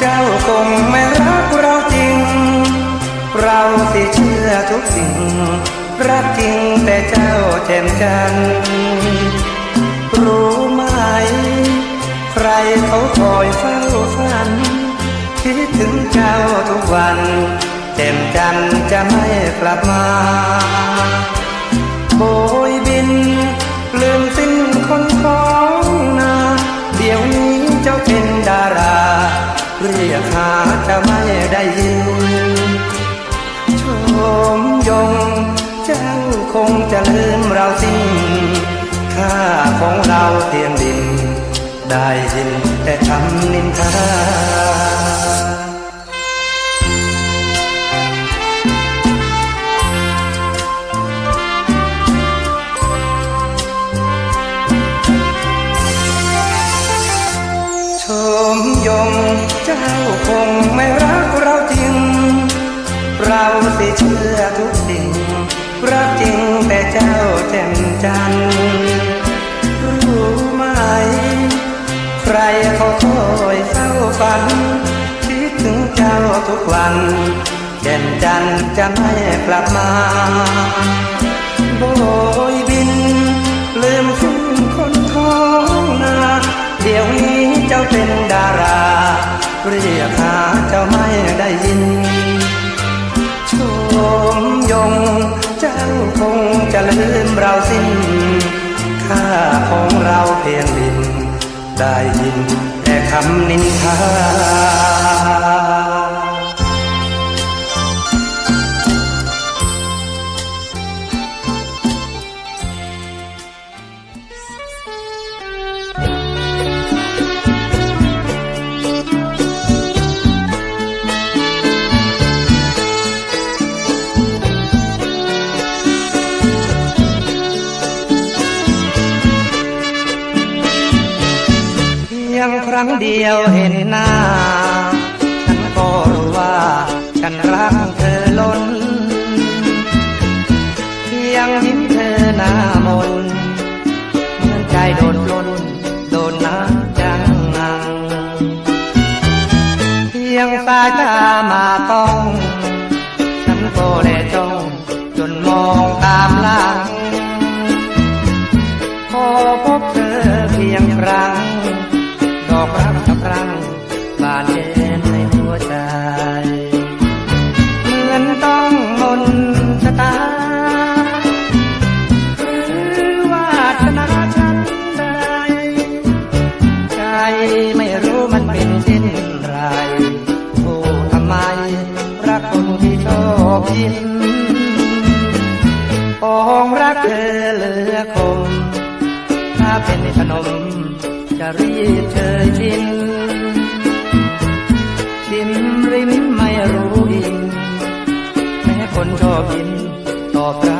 เจ้าคงไม่รักเราจริง เราสิเชื่อทุกสิ่ง รักจริงแต่เจ้าแจ่มจันรู้ไหม ใครเขาคอยเฝ้าฝัน คิดถึงเจ้าทุกวันแจ่มจันจะไม่กลับมาโบ มยงเจ้าคงจะลืมเราสิ้นค่าของเราเพียงดิน ได้ยินแต่คำนินทาชมยงเจ้าคงไม่รักเราจริง เราสิเชื่อทุกสิ่งรักจริงแต่เจ้าแจ่มจันทรู้ไหม ใครเขาคอยเฝ้าฝัน คิดถึงเจ้าทุกวัน แจ่มจันทร์จะไม่กลับมาโบยบิน ลืมคุณคนท้องนา เดี๋ยวนี้เจ้าเป็นดารา เรียกหาเจ้าไม่ได้ยิน เจ้าคงจะลืมเราสิ้น ค่าของเราเพียงดิน ได้ยินแต่คำนินทา รั้งเดียวเห็นหน้า บินตอบรัก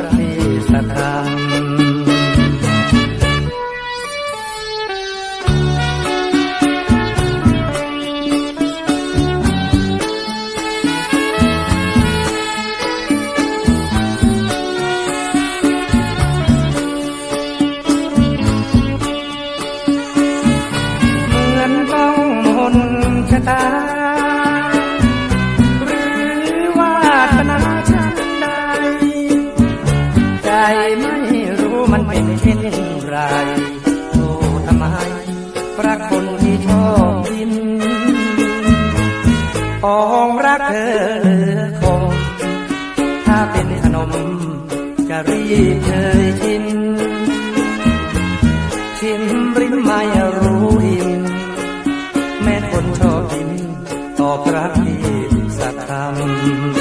อบรักที่สัตย์ธรรม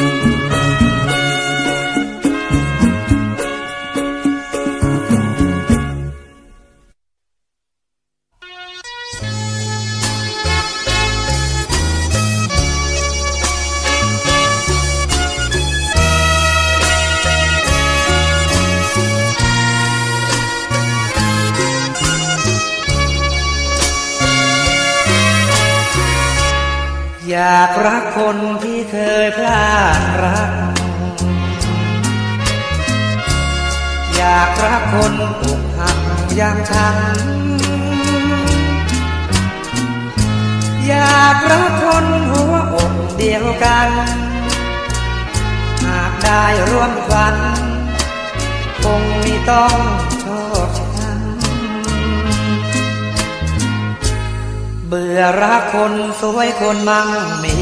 ฉัน อยากรักคนหัวอกเดียวกัน หากได้ร่วมฝัน คงไม่ต้องชอบช้ำเบื่อรักคนสวยคนมั่งมี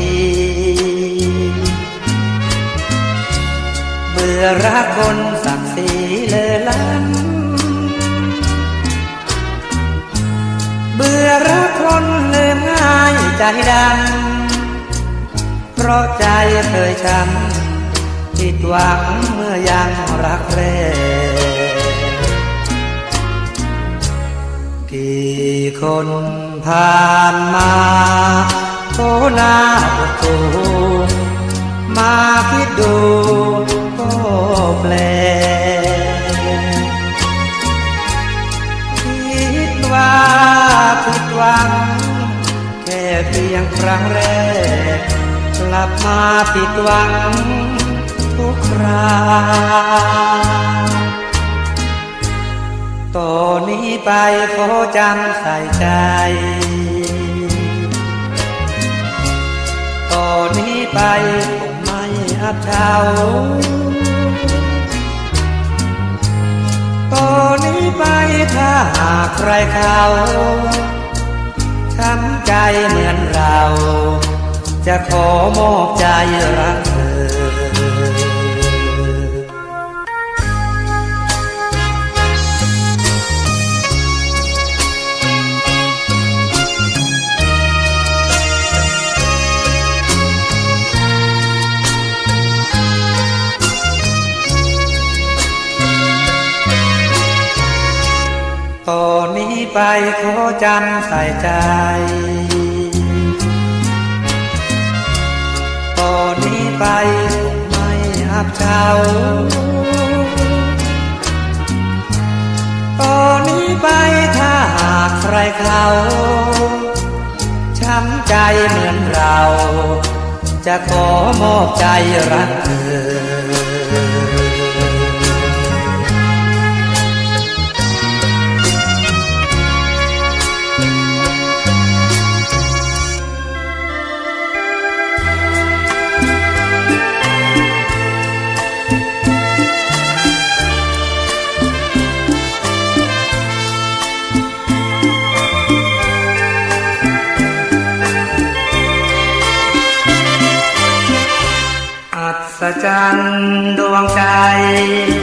เบื่อรักคนสักสีเลอล้ำ เบื่อรักคนลืมง่ายใจดำเพราะใจเคยช้ำผิดหวังเมื่อยังรักแรกกี่คนผ่านมาโคน้าอดสูมาคิดดูก็แปลกคิดว่า ผิดหวังแค่เพียงครั้งแรก กลับมาผิดหวังทุกคราต่อนนี้ไปขอจำใส่ใจต่อนนี้ไปคงไม่อับเฉาต่อนนี้ ไปถ้าหากใครเขาทำใจเหมือนเรา จะขอมอบใจรัก ไปขอจำใส่ใจ ตอนนี้ไปคงไม่อับเฉาตอนนี้ไปถ้าหากใครเขาช้ำใจเหมือนเรา จะขอมอบใจรักเธอ ใจ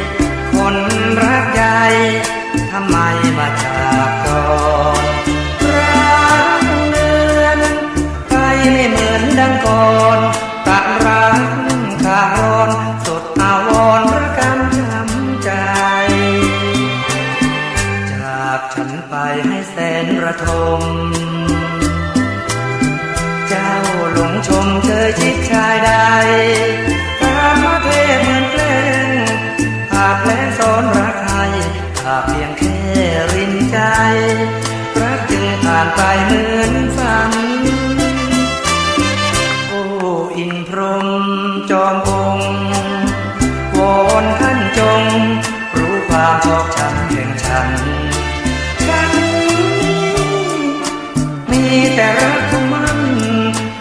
แต่รักมัน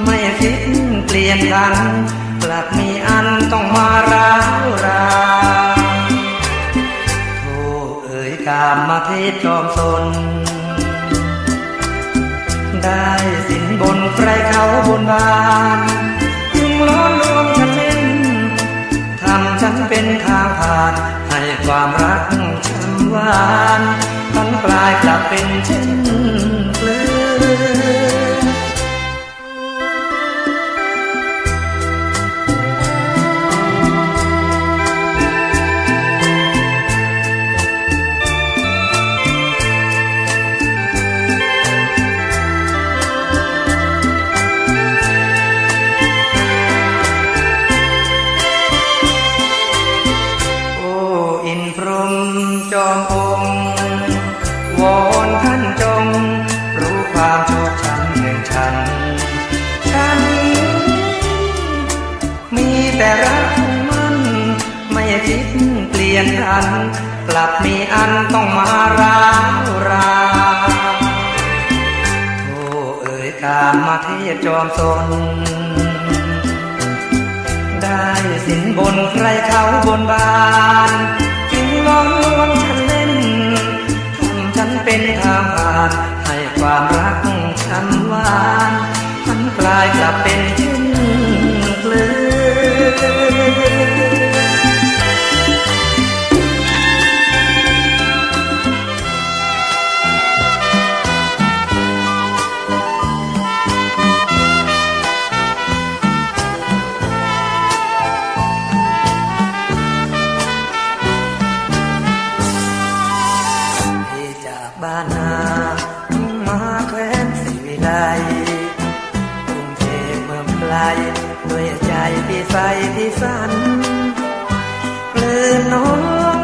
ไม่คิดเปลี่ยนพันกลับมีอันต้องมาร้าวรานโธ่เอ่ยกามมาเทศจอมสน ได้สินบนใครเขาบนบานจึงล้อลวงฉันเล่นทำฉันเป็นทางผ่าน ให้ความรักช้ำหวานพันกลายกลับเป็นเช่น นพัน กลับมีอันต้องมาร้าวราโธ่เอ่ยกามาเทพจอมสนได้สินบนใครเขาบนบานจึงลองลวงฉันเล่นทำฉันเป็นทางผ่านให้ความรักฉันหวานมันกลายกลับเป็นเช่นเพลิง ใฝ่ที่ฝันเปลือนน้อง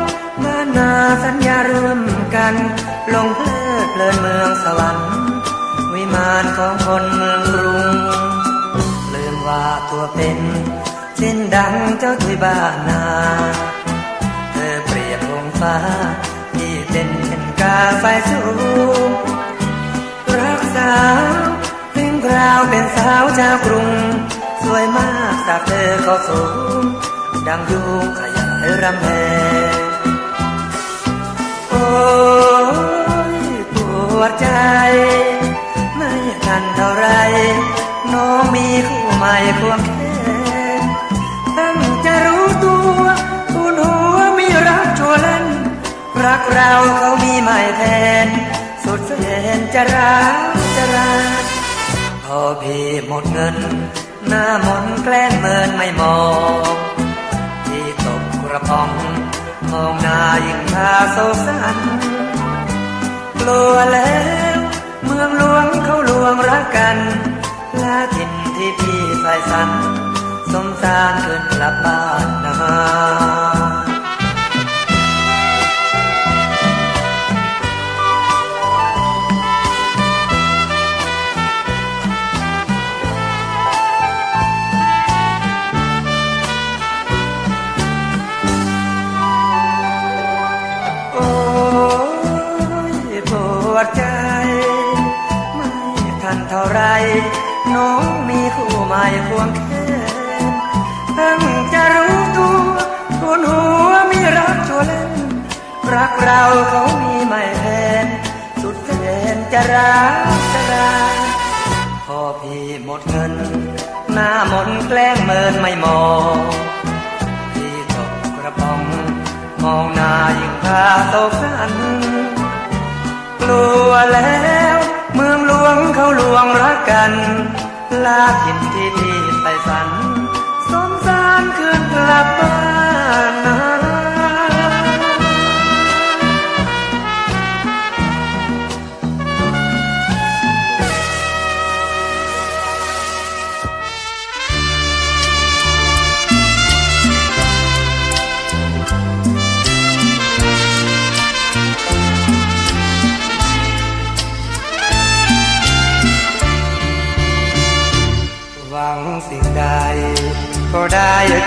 บ้านนาสัญญาร่วมกัน ลงเพลิดเพลินเมืองสวรรค์ วิมานของคนเมืองกรุงลืมว่าตัวเป็น เช่นดังเจ้าถุยบ้านนา เธอเปรียบวงฟ้า ที่เป็นเช่นกาไฟสูงรักสาวถึงคราวเป็นสาวชาวกรุง สวยมากจากเธอก็สูง ดังยุงขยายรำแพโอ้ยปวดใจ ไม่ทันเท่าไร น้องมีคู่ใหม่ควงแขนตั้งจะรู้ตัวทุนหัวมีรักชัวเล่น รักเราเขามีใหม่แทน สุดแสนจะรักจะรักพอพี่หมดเงิน หน้ามนแกล้งเมินไม่มองที่ตกกระป๋องมองหน้ายิ่งพาโซสันกลัวแล้ว เมืองหลวงเขาลวงรักกันลาถิ่นที่พี่ใฝ่สันสมสารคืนกลับบ้านนา ไรน้องมีคู่ใหม่ควงแขนตั้งจะรู้ตัวทุนหัวมีรักชัวเล่นรักเราเขามีใหม่แทนสุดแสนจะรักจะรักพอพี่หมดเงิน หน้ามนแกล้งเมินไม่มองที่ตกกระป๋องมองหน้ายิ่งพาโศกสันกลัวแล้ว เมืองหลวงเขาลวงรักกัน ลาถิ่นที่พี่ไปสันสมสารคืนกลับบ้านนา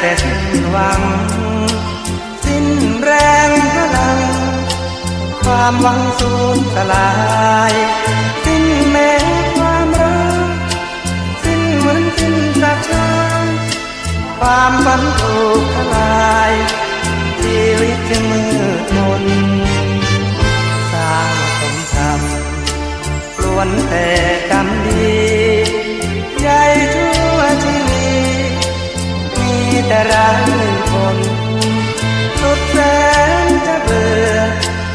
แต่สิ้นหวัง สิ้นแรงพลัง ความหวังสูญสลาย สิ้นแม้ความรัก สิ้นเหมือนสิ้นสักชาติความฝันถูกทลาย ชีวิตจึงมืดมนสร้างสมทำล้วนแต่กรรมดีใหญ่ แต่ร้ายคนสุดแสนจะเบื่อ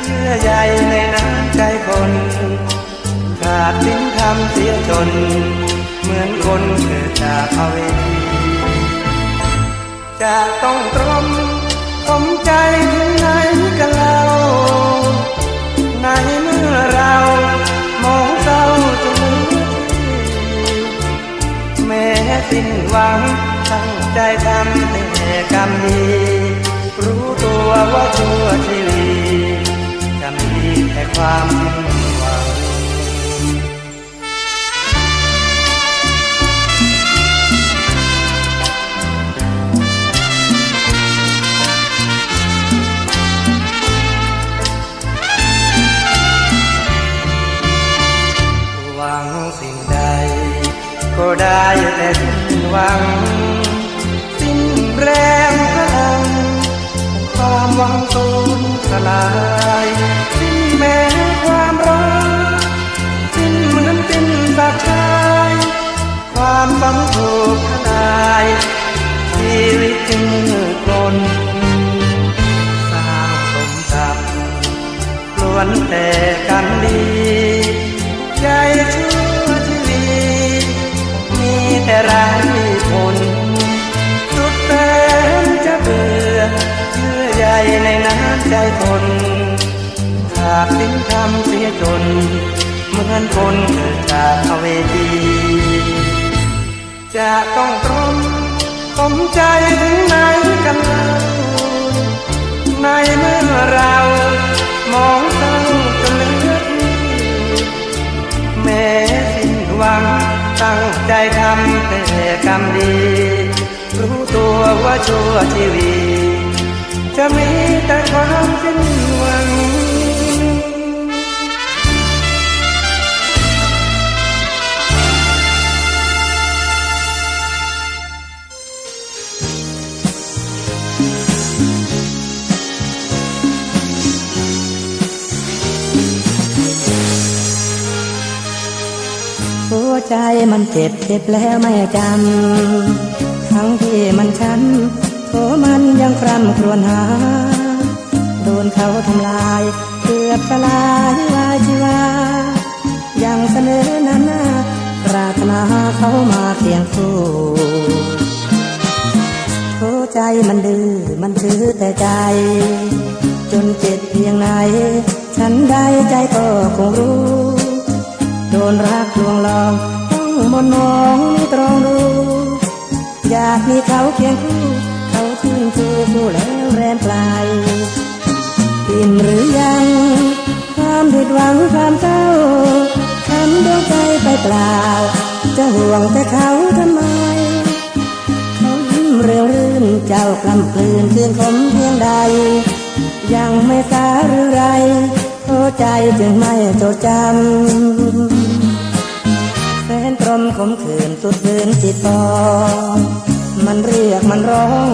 เยื่อใยในน้ำใจคนขาดสิ้นคำเสียจน เหมือนคนเกิดจากภเวทีจะต้องตรมสมใจถึงไหนกันเล่าในเมื่อเรามองเศร้าจนลืมที่แม้สิ้นหวัง ใจทำแต่กรรมดีรู้ตัวว่าชั่วชีวิตจะมีแต่ความหวังหวังสิ่งใดกได้แต่สิ้นหวัง แรงพลังความหวังสูญสลายสิ้นแม้ความรักสิ้นเหมือนสิ้นสาชายความฝังถูกทลายชีวิตจึงมืดมนสร้างสมกับล้วนแต่กันดีใจชั่วชีวิตมีแต่ร้าย ใยในน้ำใจคนขาดสิ้นคำเสียจน เหมือนคนเกิดจากอเวจีจะต้องตรมสมใจถึงไหนกันเล่าในเมื่อเรามองเศร้าจนเลือดแม้สิ้นหวังตั้งใจทำแต่กรรมดี รู้ตัวว่าชั่วชีวิต จะมีแต่ความสิ้นหวังหัวใจมันเจ็บเจ็บแล้วไม่จำ ทั้งที่มันช้ำ โถมันยังคร่ำครวญหา โดนเขาทำลายเกือบจะลายวายชีวา ยังเสนอหนาหน้าปรารถนาเขามาเคียงคู่หัวใจมันดื้อมันถือแต่ใจ จนเจ็บเพียงไหน ฉันได้ใจก็คงรู้ โดนรักลวงหลอกต้องมนมองนี่ตรองดูอยากมีเขาเคียงคู่ เขาทิ้งคู่คู่แล้วแรมไกลอิ่มหรือยังความผิดหวังความเศร้าทำดวงใจไปเปล่า จะห่วงแต่เขาทำไมเขายิ้มเรียวรื่นเจ้ากลำกลืนคืนคมเพียงใด ยังไม่สาหรือไรโอ้ใจจึงไม่จดจำแฟนตรมขมขืนสุดคืนจิตปองมันเรียกมันร้อง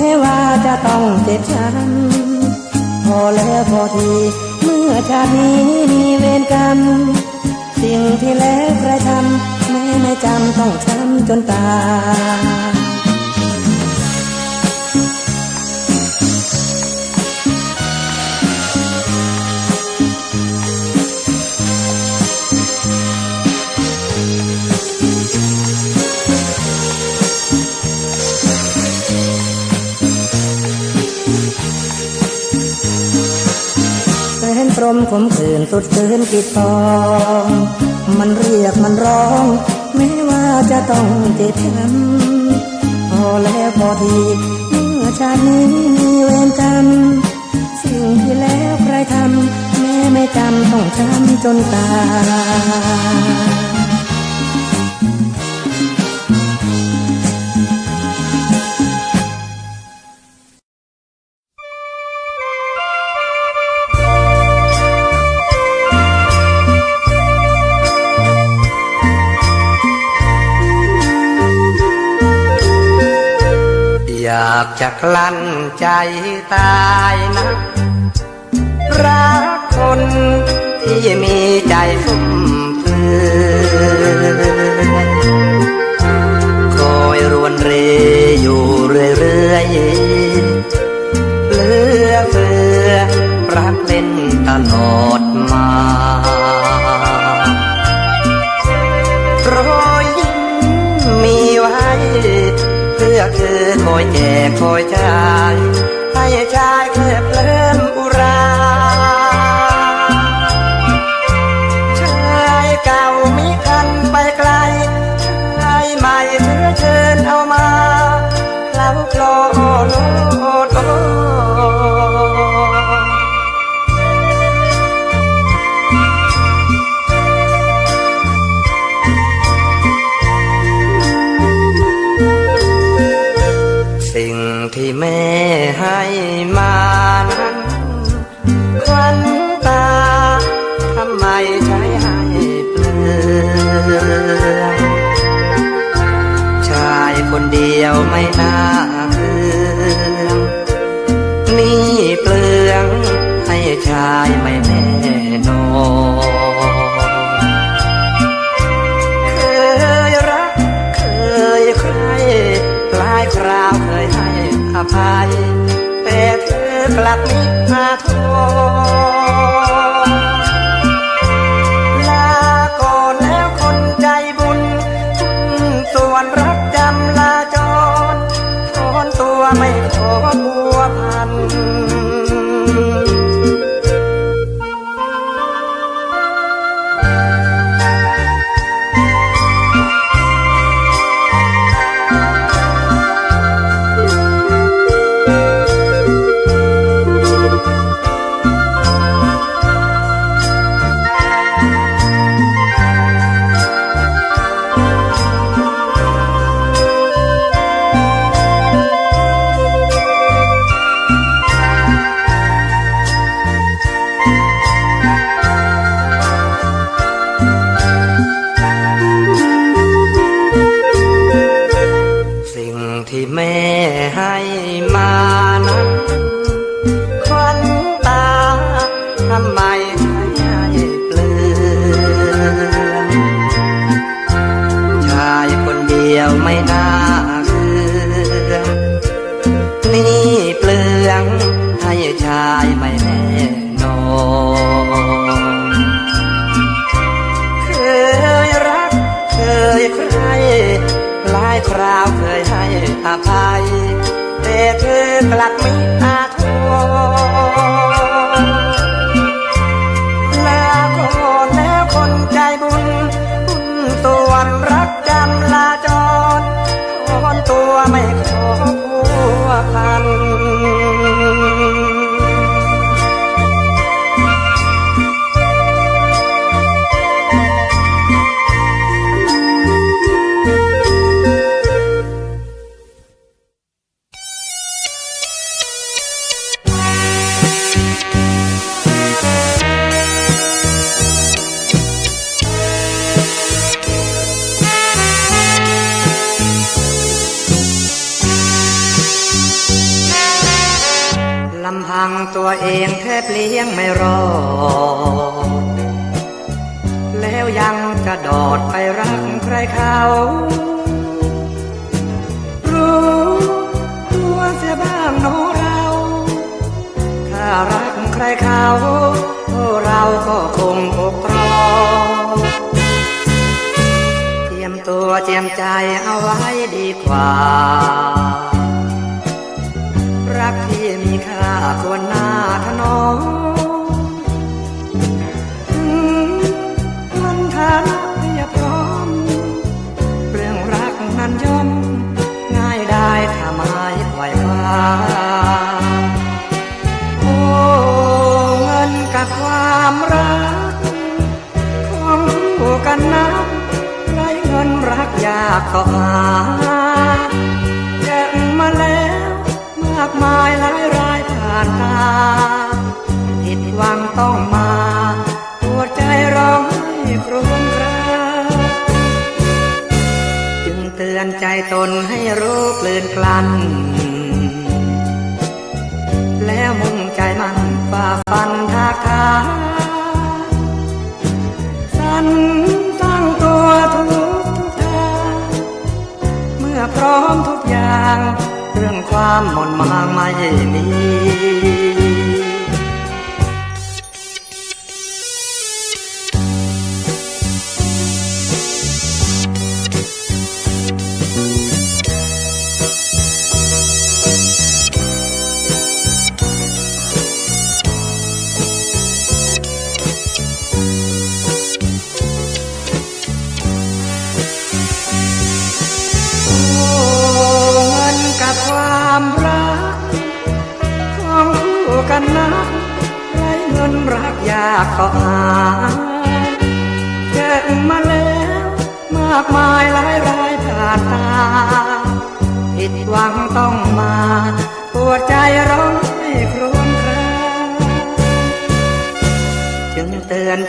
แม้ว่าจะต้องเจ็บช้ำพอแล้วพอที เมื่อชาตินี้มีเวรกรรม สิ่งที่แล้วใครทำแม้ไม่จำต้องช้ำจนตาย มขมขื่นสุดคืนกิดทอง มันเรียกมันร้อง แม้ว่าจะต้องเจ็บช้ำพอแล้วพอทีเมื่อชาตินี้มีเวรกรรมสิ่งที่แล้วใครทำแม่ไม่จำต้องช้ำจนตาย อยากจะกลั้นใจตายนะรักคนที่มีใจฟุ่มเฟือยคอยรวนเรอยู่เรื่อยๆเลือเฟือรักเล่นตลอดมา คอยแจกคอยจ่ายให้ชาย ไม่น่าคือนี่เปลืองให้ชายไม่แน่นอนเคยรักเคยใครหลายคราวเคยให้อภัยแต่เธอกลับไม่ังตัวเองแทบเลี้ยงไม่รอแล้วยังจะดอดไปรักใครเขารู้ตัวเสียบ้างโนเรา ถ้ารักใครเขาเราก็คงอกตรอเตรียมตัวเตรียมใจเอาไว้ดีกว่า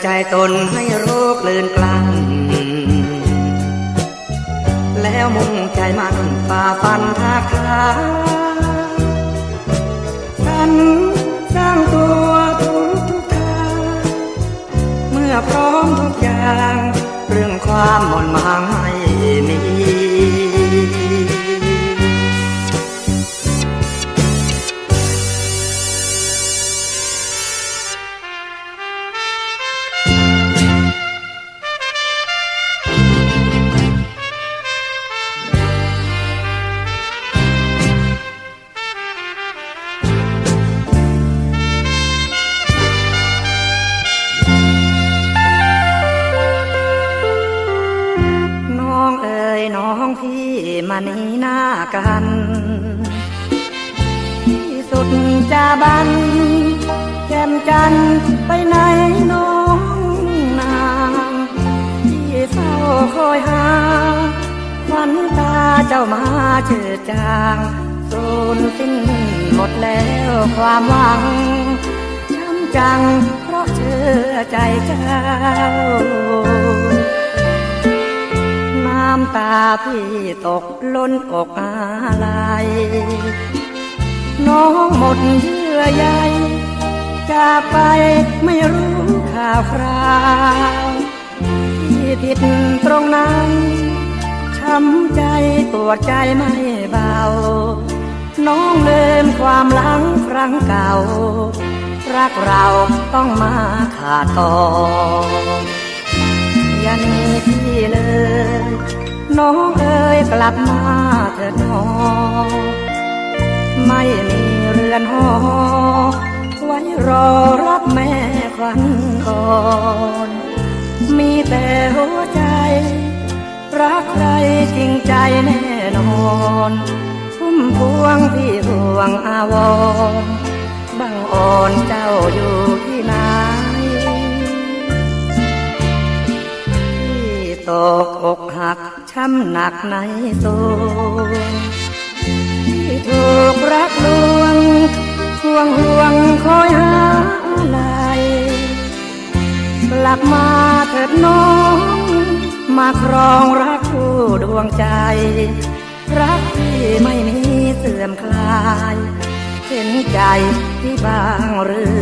ใจตนให้โรคเลื่อนกลางแล้วมุ่งใจมันฝ่าฟันท่าทาสันสร้างตัวทุกทุกทางเมื่อพร้อมทุกอย่าง เรื่องความหม่นหมางไม่มี สิ้นหมดแล้วความหวังช้ำจังเพราะเชื่อใจเจ้า น้ำตาพี่ตกล้นอกอะไรน้องหมดเยื่อใยจากไปไม่รู้ข่าวคราวที่ผิดตรงนั้นช้ำใจปวดใจไม่เบา น้องลืมความหลังครั้งเก่า รักเราต้องมาขาดตอนอย่านีพี่เลย น้องเอ๋ยกลับมาเถิดน้องไม่มีเรือนหอไว้รอรับแม่ควันอ่อนมีแต่หัวใจ รักใครจริงใจแน่นอน มพวงพี่พวงอาวรบังอ่อนเจ้าอยู่ที่ไหนที่ตกอกหักช้ำหนักในตัวที่ถูกรักลวงห่วงห่วงคอยหาอะไรกลับมาเถิดน้อง มาครองรักคู่ดวงใจ รัก ไม่มีเสื่อมคลาย เห็นใจที่บางหรือ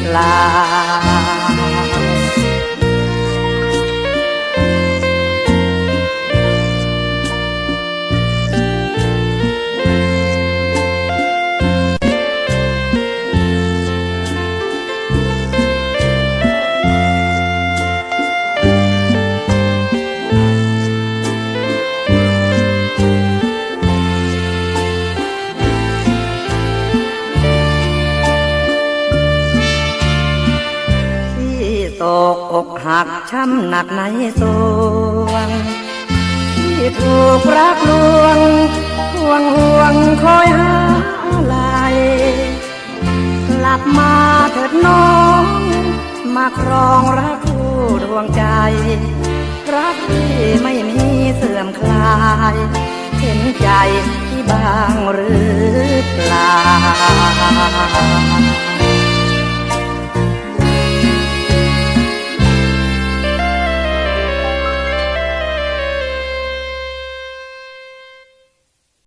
เปล่าำหนักในสวง ที่ถูกรักลวงห่วงห่วงคอยหาอะไรกลับมาเถิดน้อง มาครองรักคู่ดวงใจ รักที่ไม่มีเสื่อมคลาย เห็นใจที่บางหรือเปล่า